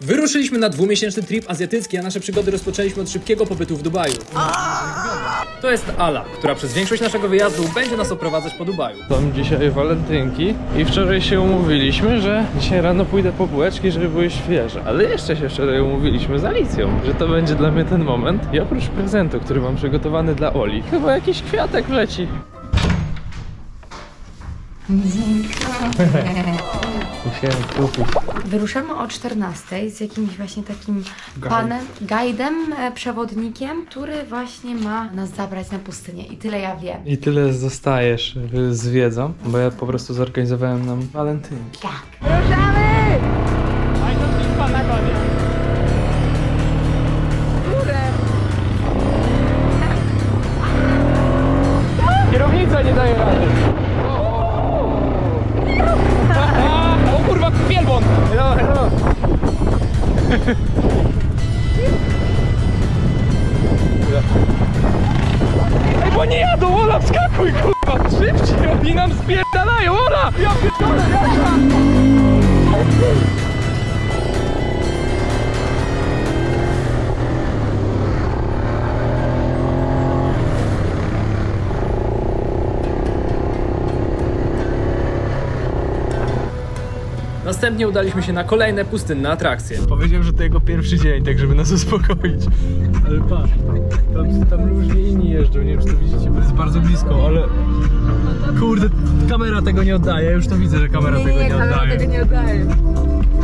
Wyruszyliśmy na dwumiesięczny trip azjatycki, a nasze przygody rozpoczęliśmy od szybkiego pobytu w Dubaju. To jest Ala, która przez większość naszego wyjazdu będzie nas oprowadzać po Dubaju. Są dzisiaj walentynki i wczoraj się umówiliśmy, że dzisiaj rano pójdę po bułeczki, żeby były świeże. Ale jeszcze się wczoraj umówiliśmy z Alicją, że to będzie dla mnie ten moment. I oprócz prezentu, który mam przygotowany dla Oli, chyba jakiś kwiatek wleci. Musiałem kupić. Wyruszamy o 14 z jakimś właśnie takim panem, guidem, e, przewodnikiem, który właśnie ma nas zabrać na pustynię. I tyle ja wiem. I tyle zostajesz y, z wiedzą, bo ja po prostu zorganizowałem nam walentynki. Tak. Kierownica Thank. Następnie udaliśmy się na kolejne pustynne atrakcje. Powiedział, że to jego pierwszy dzień, tak żeby nas uspokoić. Ale patrz, tam, tam różnie inni jeżdżą, nie wiem czy to widzicie, bo jest bardzo blisko, ale... Kurde, kamera tego nie oddaje, już to widzę, że kamera tego nie oddaje. nie oddaje.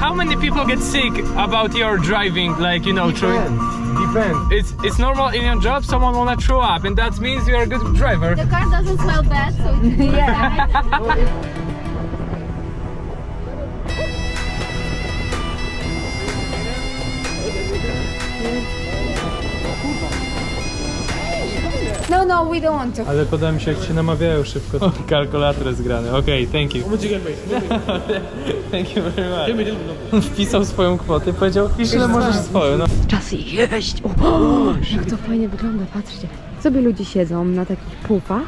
How many people get sick about your driving? Like you know, through Depends. it's it's normal in your job. Someone wanna throw up, and that means you're a good driver. The car doesn't smell bad, so yeah. No, no, we don't want to. Ale podoba mi się, jak się namawiają szybko. Kalkulator jest grany. Okej, thank you. thank you very much. Wpisał swoją kwotę, powiedział, pisz ile możesz swoją. No. Czas jeść! O, jak to fajnie wygląda, patrzcie. Sobie ludzie siedzą na takich pufach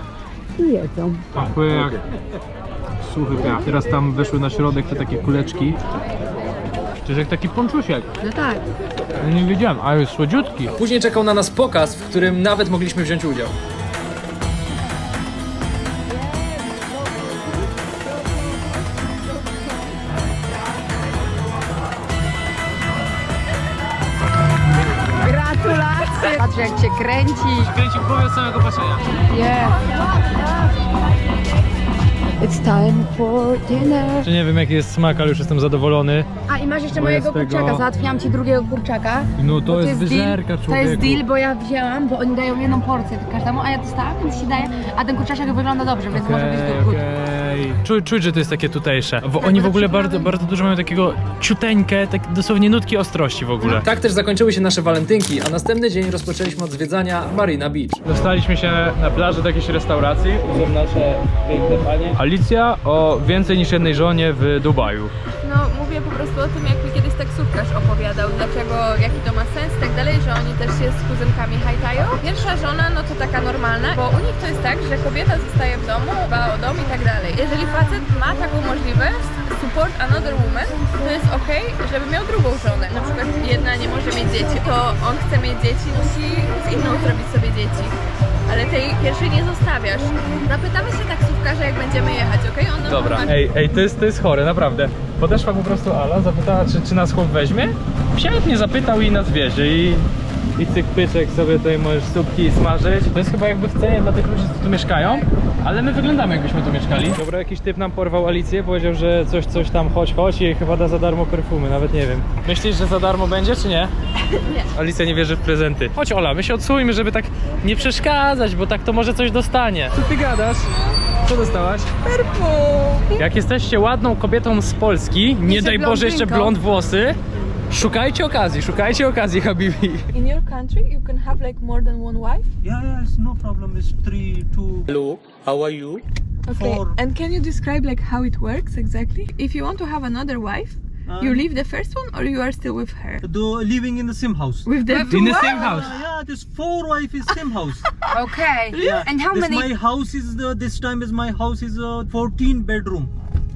i jedzą. Pachuje jak suchy piach. Teraz tam weszły na środek te takie kuleczki. To jest jak taki ponczusiek. No tak. Ja nie wiedziałem, a jest słodziutki. Później czekał na nas pokaz, w którym nawet mogliśmy wziąć udział. Gratulacje! Patrz jak cię kręci. Kręci w głowie od samego patrzenia. Yeah. It's time for dinner. Czy nie wiem jaki jest smak, ale już jestem zadowolony. A i masz jeszcze Bo mojego jest tego- kurczaka, załatwiłam ci drugiego kurczaka. No to Bo jest wyżerka, deal, To człowieku. jest deal, bo ja wzięłam, bo oni dają jedną porcję każdemu, a ja dostałam, więc się daje, a ten kurczaczek wygląda dobrze, więc może być Okej, good. good. Czuć, czuć, że to jest takie tutejsze. Bo oni w ogóle bardzo, bardzo dużo mają takiego ciuteńkę, tak dosłownie nutki ostrości w ogóle. Tak też zakończyły się nasze walentynki, a następny dzień rozpoczęliśmy od zwiedzania Marina Beach. Dostaliśmy się na plaży do jakiejś restauracji. Są nasze piękne panie. Alicja o więcej niż jednej żonie w Dubaju. No, mówię po prostu o tym, jak mi kiedyś taksówkarz opowiadał, dlaczego, jaki to ma sens i tak dalej, że oni też się z kuzynkami hajtają. Pierwsza żona, no to taka normalna, bo u nich to jest tak, że kobieta zostaje w domu, dba o dom i tak dalej. Jeżeli facet ma taką możliwość, support another woman, to jest okej, żeby miał drugą żonę. Na przykład jedna nie może mieć dzieci, to on chce mieć dzieci, musi z inną zrobić sobie dzieci. Ale tej pierwszej nie zostawiasz. Zapytamy się taksówkarza, jak będziemy jechać, okej? On nam Dobra. powie- Ej, ej, to jest, to jest chore, naprawdę. Podeszła po prostu Ala, zapytała, czy, czy nas chłop weźmie. Wsiadł, nie zapytał i nas wiezie i... I cyk pyczek sobie tutaj możesz stópki smażyć. To jest chyba jakby w cenie dla tych ludzi, co tu mieszkają, ale my wyglądamy jakbyśmy tu mieszkali. Dobra, jakiś typ nam porwał Alicję, powiedział, że coś, coś tam chodź, chodź i chyba da za darmo perfumy, nawet nie wiem. Myślisz, że za darmo będzie, czy nie? Nie. Alicja nie wierzy w prezenty. Chodź Ola, my się odsujmy, żeby tak nie przeszkadzać, bo tak to może coś dostanie. Co ty gadasz? Co dostałaś? Jak jesteście ładną kobietą z Polski, nie daj Boże jeszcze blond włosy, szukajcie okazji, szukajcie okazji, Habibi. In your country, you can have like more than one wife. Yeah, yeah, it's no problem. It's three, two. Hello, how are you? Okay. For- And can you describe like how it works exactly? If you want to have another wife, you Um, leave the first one or you are still with her? The living in the same house. With the In the same house. Yeah, this four wife is same house. Okay. Yeah. And how this many? My house is the this time is my house is a 14 bedroom.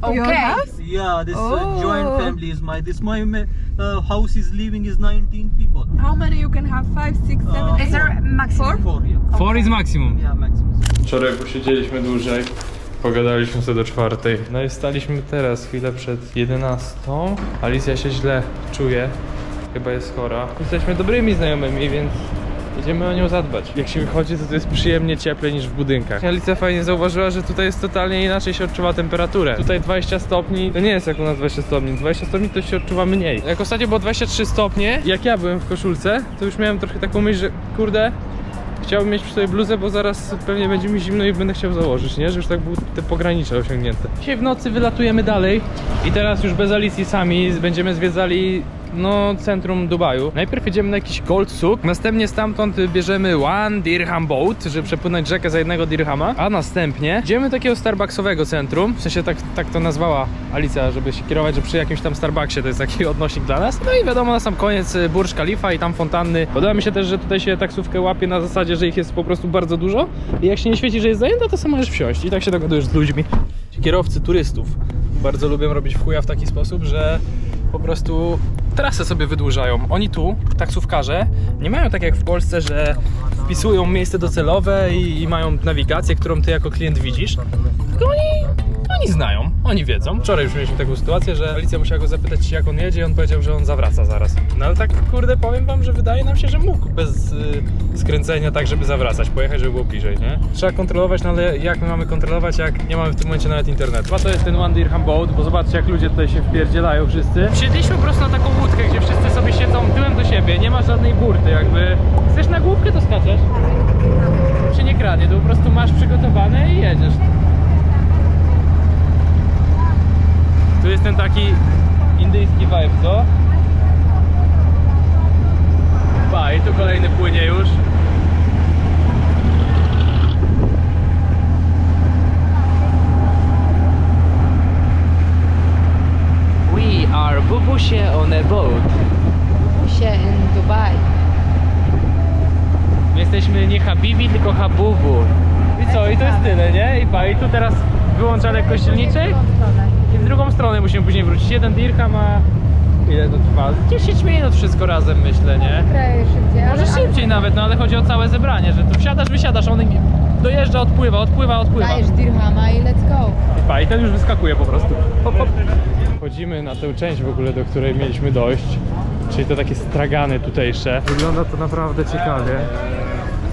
Okay. Yeah, this uh, joint family is my. This my uh, house is living is 19 people. How many you can have? Five, six, seven, Uh, eight? there maximum? Four, yeah. Four is maximum. Yeah, maximum. Wczoraj posiedzieliśmy dłużej, pogadaliśmy sobie do czwartej. No i wstaliśmy teraz, chwilę przed 11. Alicja się źle czuje, chyba jest chora. Jesteśmy dobrymi znajomymi, więc idziemy o nią zadbać. Jak się wychodzi, to to jest przyjemnie cieplej niż w budynkach. Alicja fajnie zauważyła, że tutaj jest totalnie inaczej się odczuwa temperaturę. Tutaj 20 stopni, to nie jest jak u nas 20 stopni. 20 stopni to się odczuwa mniej. Jak ostatnio było 23 stopnie, jak ja byłem w koszulce, to już miałem trochę taką myśl, że kurde, Chciałbym mieć przy sobie bluzę, bo zaraz pewnie będzie mi zimno i będę chciał założyć, nie? Że już tak były te pogranicze osiągnięte. Dzisiaj w nocy wylatujemy dalej i teraz już bez Alicji sami będziemy zwiedzali no, centrum Dubaju. Najpierw jedziemy na jakiś Gold Souk, następnie stamtąd bierzemy One Dirham Boat, żeby przepłynąć rzekę za jednego dirhama, a następnie idziemy do takiego Starbucksowego centrum, w sensie tak, tak to nazwała Alicja, żeby się kierować, że przy jakimś tam Starbucksie to jest taki odnośnik dla nas. No i wiadomo, na sam koniec y, Burj Khalifa i tam fontanny. Podoba mi się też, że tutaj się taksówkę łapie na zasadzie, że ich jest po prostu bardzo dużo i jak się nie świeci, że jest zajęta, to sam możesz wsiąść i tak się dogadujesz z ludźmi. Kierowcy turystów bardzo lubią robić w chuja w taki sposób, że po prostu trasę sobie wydłużają. Oni tu, taksówkarze, nie mają tak jak w Polsce, że wpisują miejsce docelowe i, i mają nawigację, którą ty jako klient widzisz. Tylko oni, oni znają, oni wiedzą. Wczoraj już mieliśmy taką sytuację, że Alicja musiała go zapytać, jak on jedzie i on powiedział, że on zawraca zaraz. No ale tak, kurde, powiem wam, że wydaje nam się, że mógł bez y, skręcenia tak, żeby zawracać, pojechać, żeby było bliżej, nie? Trzeba kontrolować, no ale jak my mamy kontrolować, jak nie mamy w tym momencie nawet internetu? Chyba to jest ten One Dirham Boat, bo zobaczcie, jak ludzie tutaj się wpierdzielają wszyscy. Siedliśmy po prostu na taką łódkę, gdzie wszyscy sobie siedzą tyłem do siebie, nie ma żadnej burty, jakby... Chcesz na główkę, to skaczesz. Się nie kradnie, to po prostu masz przygotowane i jedziesz. Tu jest ten taki indyjski vibe, co? Pa, i tu kolejny płynie już. We are Bubusie on a boat. Się in Dubai. My jesteśmy nie Habibi, tylko Habubu. I co? I to jest tyle, nie? I pa, i tu teraz wyłącza lekkość silniczej. I w drugą stronę musimy później wrócić. Jeden dirham, a ile to trwa? 10 minut wszystko razem myślę, nie? Kraje szybciej, Może szybciej nawet, no ale chodzi o całe zebranie, że tu wsiadasz, wysiadasz, on dojeżdża, odpływa, odpływa, odpływa. Dajesz dirhama i let's go. I pa, i ten już wyskakuje po prostu. Hop, hop. Wchodzimy na tę część w ogóle, do której mieliśmy dojść. Czyli to takie stragany tutejsze. Wygląda to naprawdę ciekawie.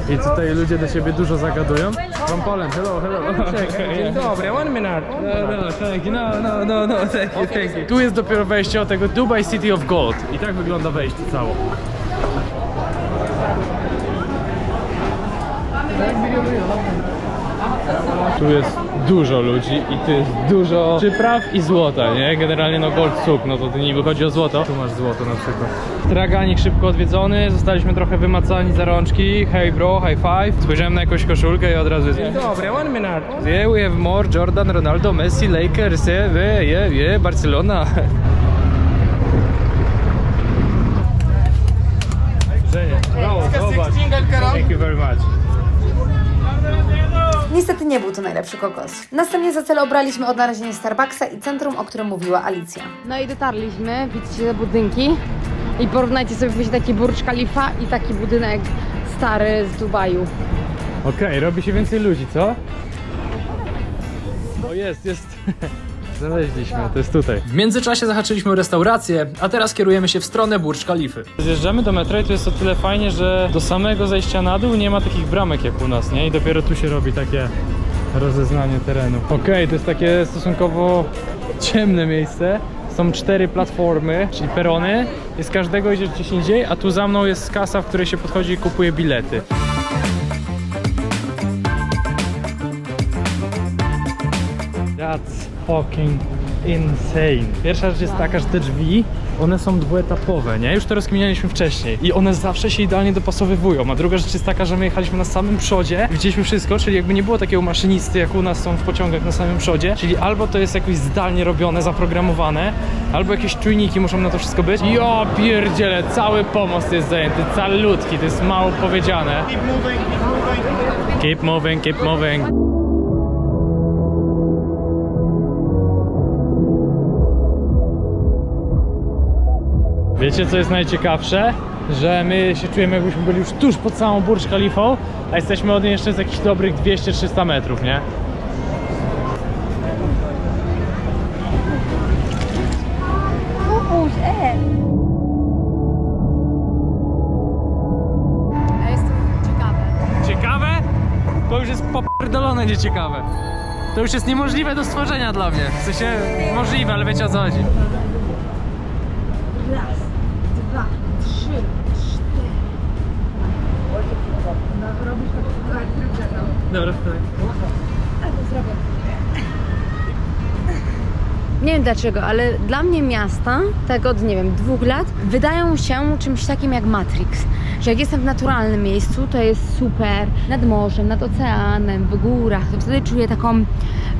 I tutaj ludzie do siebie dużo zagadują. From Poland, hello, hello. Dzień dobry, one minute. No, no, thank you, no, no, no, no, thank you, thank you. Tu jest dopiero wejście od tego Dubai City of Gold. I tak wygląda wejście cało. Tu jest dużo ludzi i tu jest dużo przypraw i złota, nie? Generalnie no gold suk, no to nie wychodzi o złoto. Tu masz złoto na przykład. Traganik szybko odwiedzony, zostaliśmy trochę wymacani za rączki. Hey bro, high five. Spojrzałem na jakąś koszulkę i od razu jest... Dobry, one minute. Yeah, we have more Jordan, Ronaldo, Messi, Lakers, yeah, yeah, yeah, yeah Barcelona. Zobacz. Thank you very much. Niestety nie był to najlepszy kokos. Następnie za cel obraliśmy odnalezienie Starbucksa i centrum, o którym mówiła Alicja. No i dotarliśmy, widzicie te budynki i porównajcie sobie właśnie taki Burj Khalifa i taki budynek stary z Dubaju. Okej, robi się więcej ludzi, co? O jest, jest. Znaleźliśmy, to jest tutaj. W międzyczasie zahaczyliśmy o restaurację, a teraz kierujemy się w stronę Burj Khalify. Zjeżdżamy do metra i tu jest o tyle fajnie, że do samego zejścia na dół nie ma takich bramek jak u nas, nie? I dopiero tu się robi takie rozeznanie terenu. Okej, to jest takie stosunkowo ciemne miejsce. Są cztery platformy, czyli perony. I z każdego idziesz gdzieś indziej, a tu za mną jest kasa, w której się podchodzi i kupuje bilety. Fucking insane. Pierwsza rzecz jest taka, że te drzwi, one są dwuetapowe, nie? Już to rozkminialiśmy wcześniej. I one zawsze się idealnie dopasowywują. A druga rzecz jest taka, że my jechaliśmy na samym przodzie, widzieliśmy wszystko, czyli jakby nie było takiego maszynisty, jak u nas są w pociągach na samym przodzie. Czyli albo to jest jakoś zdalnie robione, zaprogramowane, albo jakieś czujniki muszą na to wszystko być. Jo pierdziele, cały pomost jest zajęty, calutki, to jest mało powiedziane. Keep moving, keep moving. Wiecie co jest najciekawsze? Że my się czujemy jakbyśmy byli już tuż pod samą Burj Khalifą, a jesteśmy od niej jeszcze z jakichś dobrych 200-300 metrów, nie? Ja jestem ciekawa. Ciekawe? To już jest popierdolone nieciekawe. To już jest niemożliwe do stworzenia dla mnie. W sensie możliwe, ale wiecie o co chodzi. Dobra, tak. Nie wiem dlaczego, ale dla mnie miasta, tak od nie wiem, dwóch lat, wydają się czymś takim jak Matrix. Że jak jestem w naturalnym miejscu, to jest super, nad morzem, nad oceanem, w górach, to wtedy czuję taką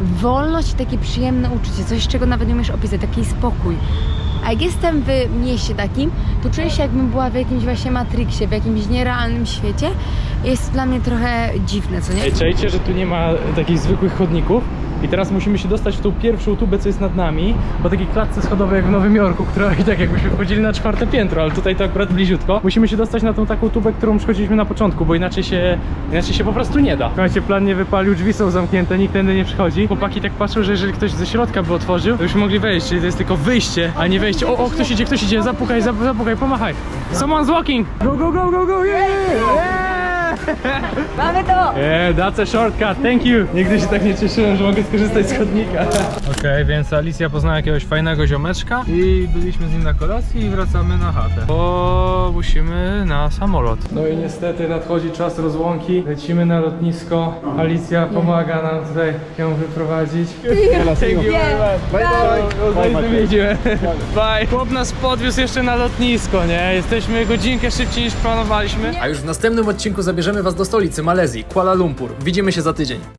wolność i takie przyjemne uczucie, coś czego nawet nie umiesz opisać, taki spokój. A jak jestem w mieście takim, to czuję się jakbym była w jakimś właśnie Matrixie, w jakimś nierealnym świecie. Jest to dla mnie trochę dziwne, co nie? Czajcie, że tu nie ma takich zwykłych chodników i teraz musimy się dostać w tą pierwszą tubę, co jest nad nami, po takiej klatce schodowej jak w Nowym Jorku, która i tak jakbyśmy wchodzili na czwarte piętro, ale tutaj to akurat bliziutko. Musimy się dostać na tą taką tubę, którą przychodziliśmy na początku, bo inaczej się, inaczej się po prostu nie da. Słuchajcie, plan nie wypalił, drzwi są zamknięte, nikt tędy nie przychodzi. Chłopaki tak patrzą, że jeżeli ktoś ze środka by otworzył, to byśmy mogli wejść, czyli to jest tylko wyjście, a nie wejście. O, o, ktoś idzie, ktoś idzie, zapukaj, zap- zapukaj, pomachaj. Someone's walking! Go, go, go, go, go, yeah! yeah! Yeah, that's a shortcut, thank you! Nigdy się tak nie cieszyłem, że mogę skorzystać z chodnika. Okej, więc Alicja poznała jakiegoś fajnego ziomeczka i byliśmy z nim na kolacji i wracamy na chatę. Bo musimy na samolot. No i niestety nadchodzi czas rozłąki. Lecimy na lotnisko. Alicja pomaga nam tutaj ją wyprowadzić. Thank you very much. Bye bye. Bye bye. Bye. Chłop nas podwiózł jeszcze na lotnisko, nie? Jesteśmy godzinkę szybciej niż planowaliśmy. A już w następnym odcinku zabierzemy Was do stolicy Malezji, Kuala Lumpur. Widzimy się za tydzień.